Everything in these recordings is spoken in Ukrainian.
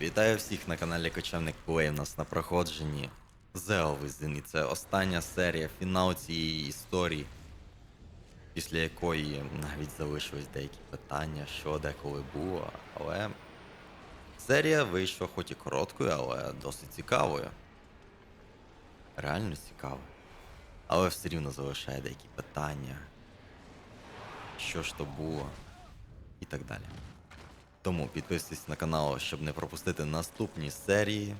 Вітаю всіх на каналі Кочевник Плей. У нас на проходженні The Within. І це остання серія, фінал цієї історії, після якої навіть залишились деякі питання, що де коли було. Але серія вийшла хоч і короткою, але досить цікавою. Реально цікавою. Але все рівно залишає деякі питання. Що ж то було? І так далі. Тому підписуйтесь на канал, щоб не пропустити наступні серії.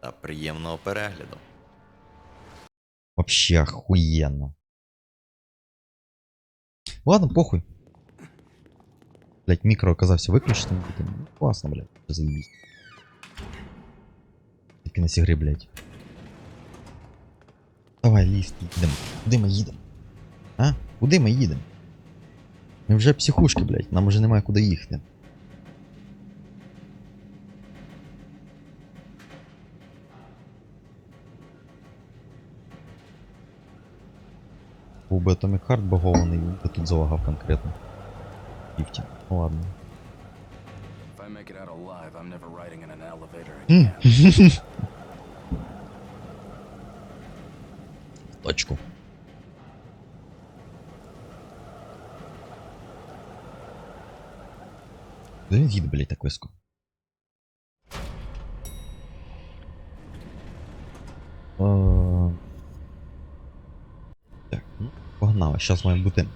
Та приємного перегляду. Вообще охуенно. Ладно, похуй. Блять, микро оказався блядь, Ну, класно, блядь, заебись. Тільки на сігри, блядь. Давай, ліфт, їдемо. Куди ми їдемо? А? Куди ми їдемо? Ми вже психушки, блядь, нам уже немає куди їхати. Був би Atomic Heart багований, він би тут залагав конкретно. Ліфті. Ну ладно. Точку. Куди він їде, блядь, так високо? Е, Так, ну, погнали. Зараз має бути.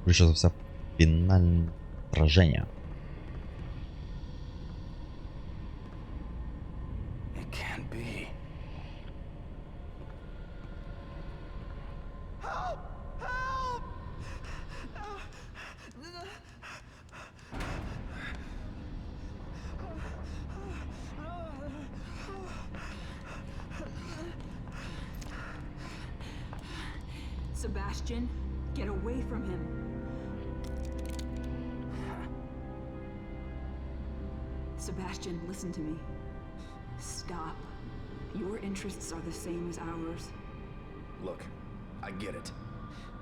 Скоріше за все, фінальне сраження. Sebastian, get away from him. Sebastian, listen to me. Stop. Your interests are the same as ours. Look, I get it.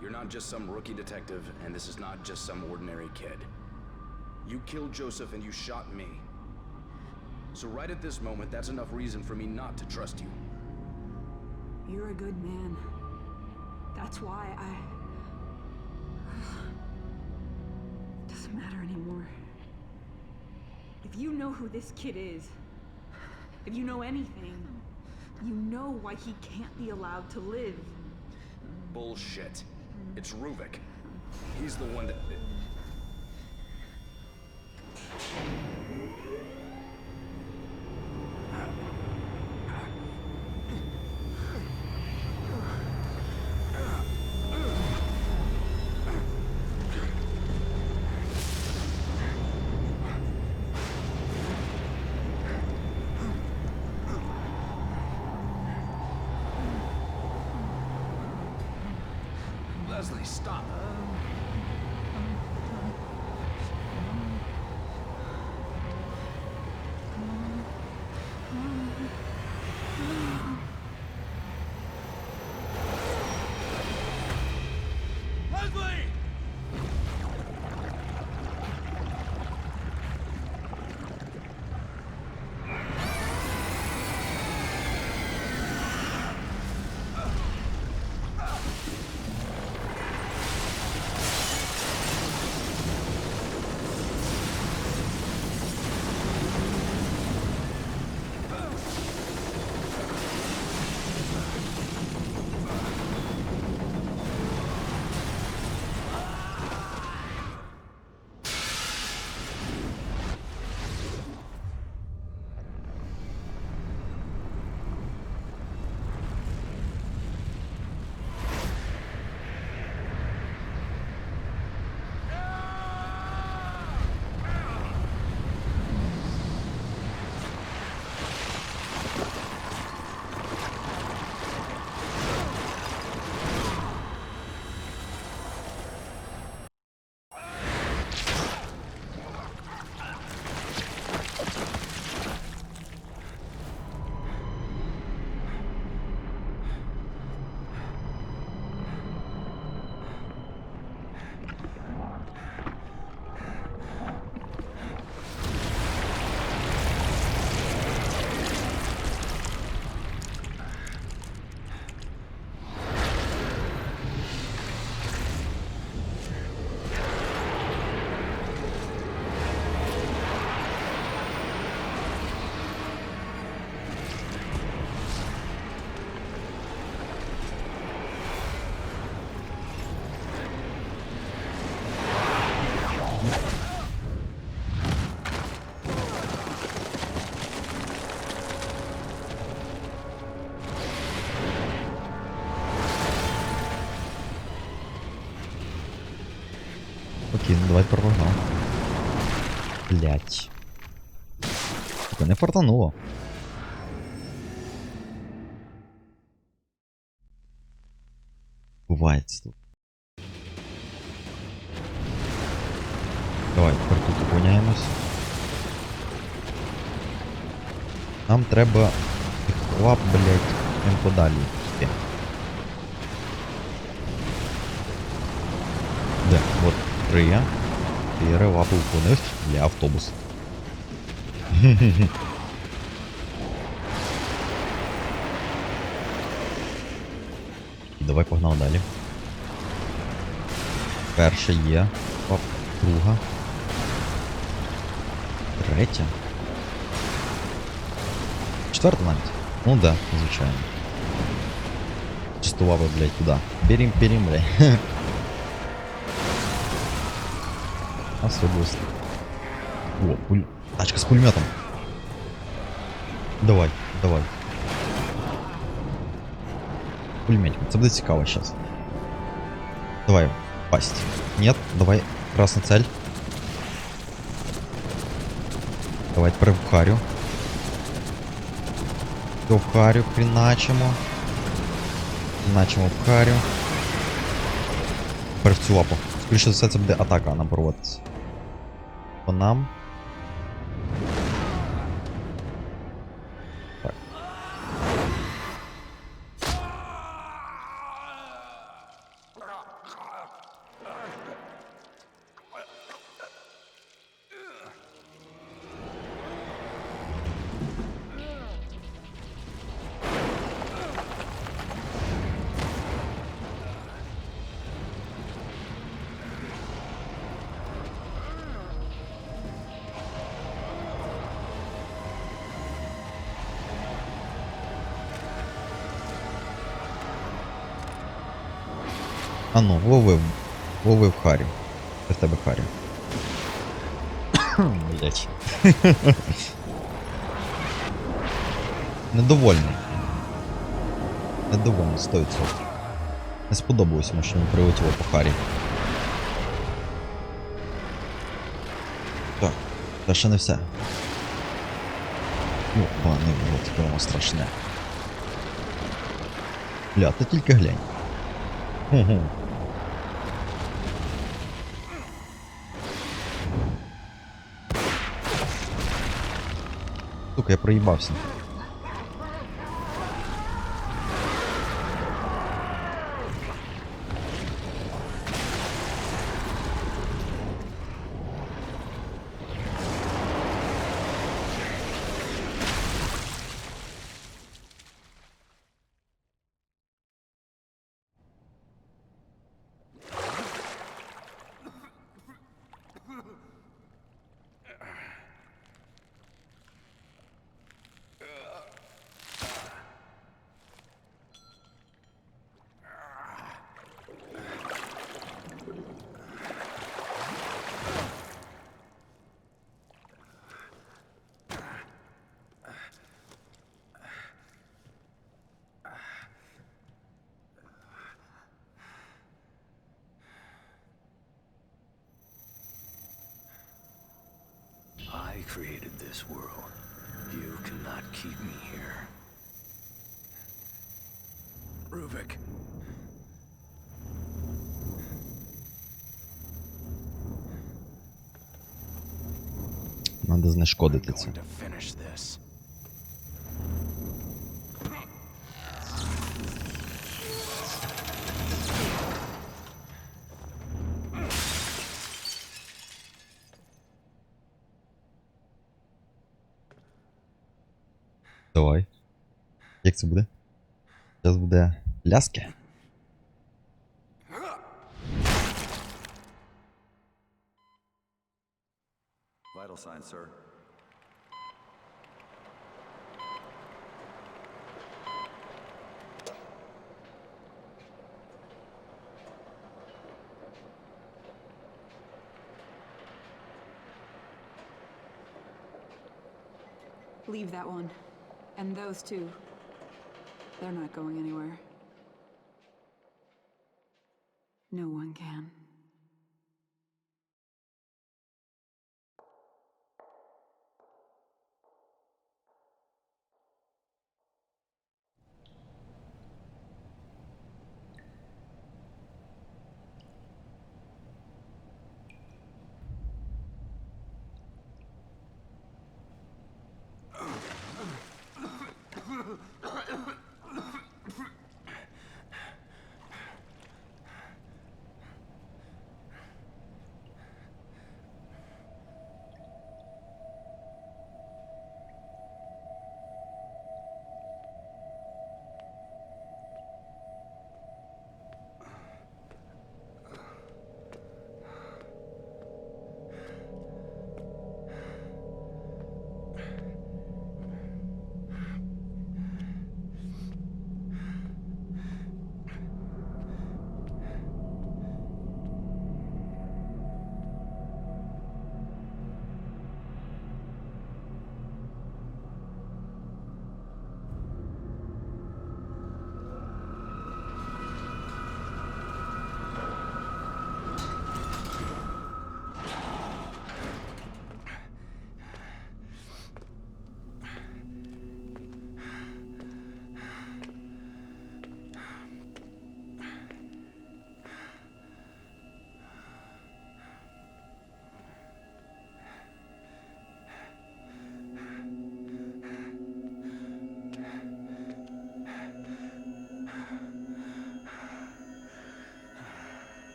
You're not just some rookie detective, and this is not just some ordinary kid. You killed Joseph and you shot me. So, right at this moment, that's enough reason for me not to trust you. You're a good man. That's why I. Doesn't matter anymore. If you know who this kid is, if you know anything, you know why he can't be allowed to live. Bullshit. It's Ruvik. He's the one that. stop us. Спокійно, давай прогнав. Блять. Сука, не фартануло. Бувається тут. Давай, тепер тут опиняємось. Нам треба хлап, блять, прям подалі. Де? От три. Чотири лапи вниз для автобуса. Давай погнав далі. Перша є. Оп, друга. Третя. Четверта навіть. Ну да, звичайно. Чистував, блядь, туди. Берім, берім, блядь. Особливо. О, пуль... Тачка з пулеметом. Давай, давай. Пулеметик. Це буде цікаво зараз. Давай, пасть. Нет, давай, красна цель. Давай тепер в харю. То в харю хріначимо. Хріначимо в харю. Тепер в цю лапу. Скоріше за все це буде атака, а нам проводиться. По нам. А ну, ловив. Ловив Харі. Це в тебе Харі. Блять. Недовольний. Недовольний, 100%. Не сподобалось йому, що він прилетіло по Харі. Так, це ще не все. Ну, пане, от прямо страшне. Бля, ти тільки глянь. Угу. Я проїбався. created this world. You cannot keep me here. Ruvik. Надо знешкодити це. Давай. Як це буде? Зараз буде ляски. Vital signs, sir. Leave that one. And those two. They're not going anywhere.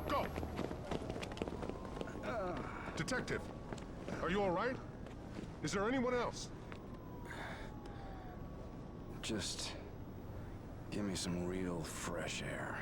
Go, go! Detective, are you all right? Is there anyone else? Just give me some real fresh air.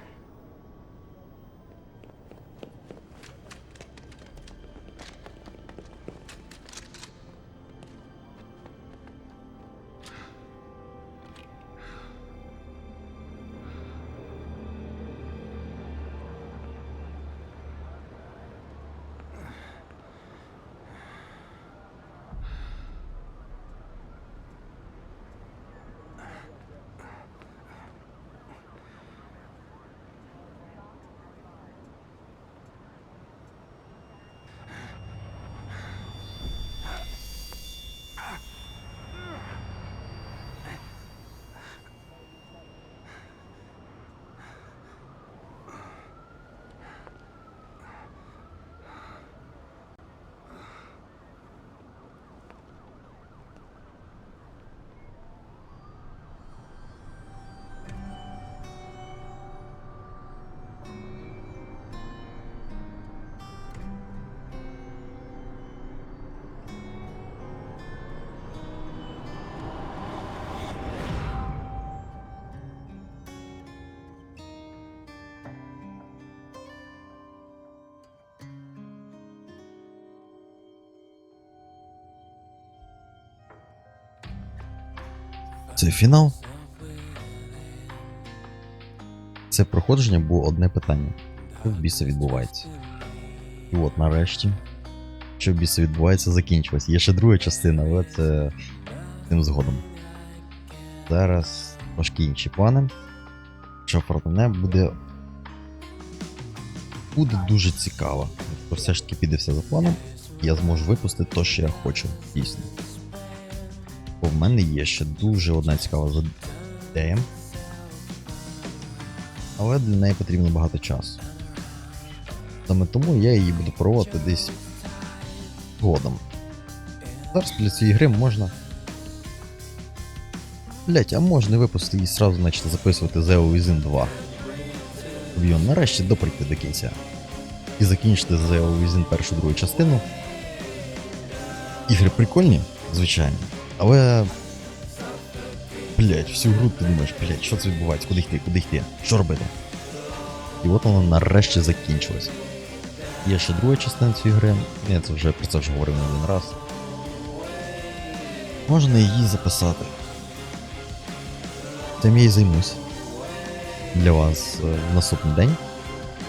Це фінал. Це проходження було одне питання. Що в біса відбувається? І от нарешті. Що в біса відбувається, закінчилось. Є ще друга частина, але це тим згодом. Зараз трошки інші плани. Що фортуне буде. Буде дуже цікаво. Якщо все ж таки піде все за планом, я зможу випустити те, що я хочу, дійсно. В мене є ще дуже одна цікава ідея. Але для неї потрібно багато часу. Саме тому я її буду проводити десь згодом. Зараз для цієї гри можна. Блять, а можна випустити і сразу почати записувати Zeo Within 2. Щоб його нарешті доприйти до кінця. І закінчити Zeo Within першу другу частину. Ігри прикольні, звичайно. Але. Блять, всю гру ти думаєш, блять, що це відбувається? Куди йти, куди йти? Що робити? І от воно нарешті закінчилось. Є ще друга частина цієї гри, я це вже про це вже говорив не один раз. Можна її записати. Цим я і займусь. Для вас е, в наступний день,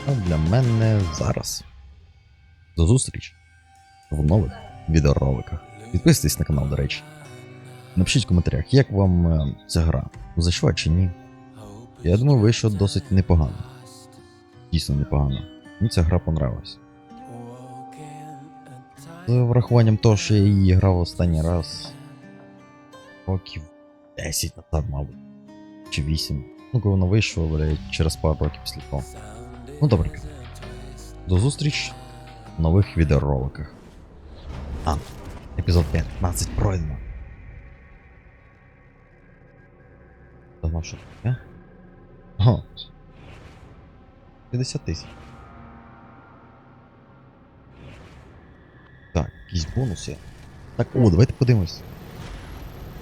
а для мене зараз. До зустрічі в нових відеороликах. Підписуйтесь на канал, до речі. Напишіть в коментарях, як вам е, ця гра. Зайшла чи ні. Я думаю, вийшло досить непогано. Дійсно непогано. Мені ця гра понравилась. З врахуванням того, що я її грав останній раз. Років 10 назад, мабуть. Чи 8. Ну, коли воно вийшло, блядь, через пару років після того. Ну добре. До зустріч в нових відеороликах. А, епізод 15 пройдено. Давно що таке? Ага. 50 тисяч. Так, якісь бонуси. Так, о, давайте подивимось.